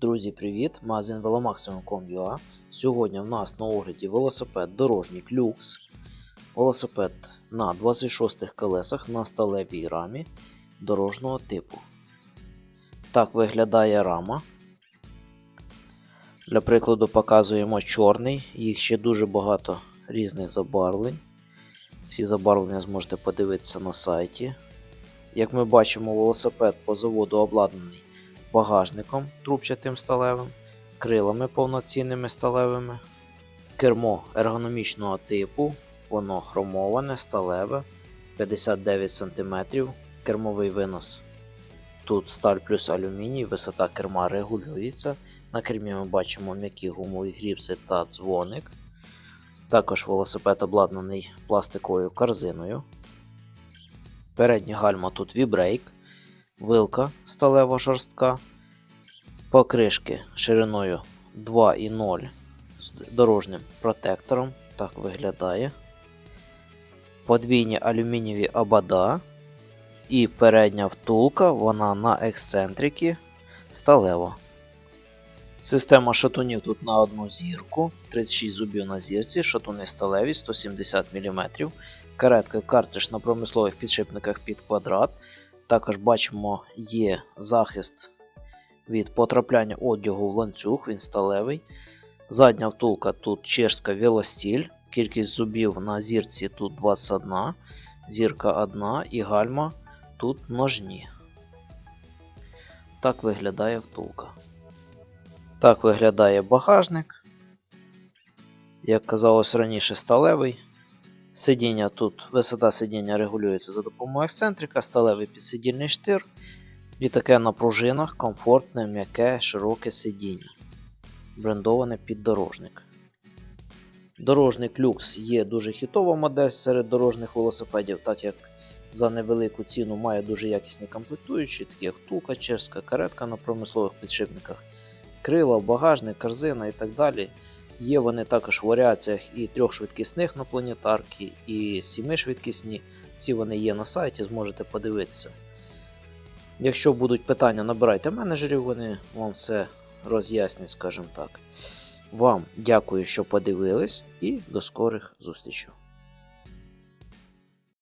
Друзі, привіт! Магазин Velomaximum.com.ua Сьогодні в нас на огляді велосипед дорожнік Lux. Велосипед на 26 колесах на сталевій рамі дорожнього типу. Так виглядає рама. Для прикладу показуємо чорний, їх ще дуже багато різних забарвлень. Всі забарвлення зможете подивитися на сайті. Як ми бачимо, велосипед по заводу обладнаний багажником трубчатим сталевим, крилами повноцінними сталевими, кермо ергономічного типу, воно хромоване, сталеве 59 см, кермовий винос. Тут сталь плюс алюміній, висота керма регулюється. На кермі ми бачимо м'які гумові гріпси та дзвоник. Також велосипед обладнаний пластиковою корзиною. Передня гальма тут вібрейк, вилка сталева жорстка, покришки шириною 2,0 з дорожнім протектором. Так виглядає. Подвійні алюмінієві обода. І передня втулка, вона на ексцентрики сталева. Система шатунів тут на одну зірку, 36 зубів на зірці, шатуни сталеві 170 мм. Каретка картридж на промислових підшипниках під квадрат. Також бачимо, є захист від потрапляння одягу в ланцюг, він сталевий. Задня втулка тут чешська велостіль. Кількість зубів на зірці тут 21, зірка 1 і гальма тут ножні. Так виглядає втулка. Так виглядає багажник. Як казалось раніше, сталевий. Сидіння тут, висота сидіння регулюється за допомогою ексцентрика, сталевий підсидільний штир. І таке на пружинах комфортне, м'яке, широке сидіння. Брендоване піддорожник. Дорожник люкс є дуже хітова модель серед дорожніх велосипедів, так як за невелику ціну має дуже якісні комплектуючі, такі як втулка, чешська каретка на промислових підшипниках, крила, багажник, корзина і так далі. Є вони також в варіаціях і трьохшвидкісних на планетарки, і сімишвидкісні. Всі вони є на сайті, зможете подивитися. Якщо будуть питання, набирайте менеджерів, вони вам все роз'яснять, скажімо так. Вам дякую, що подивились, і до скорих зустрічей.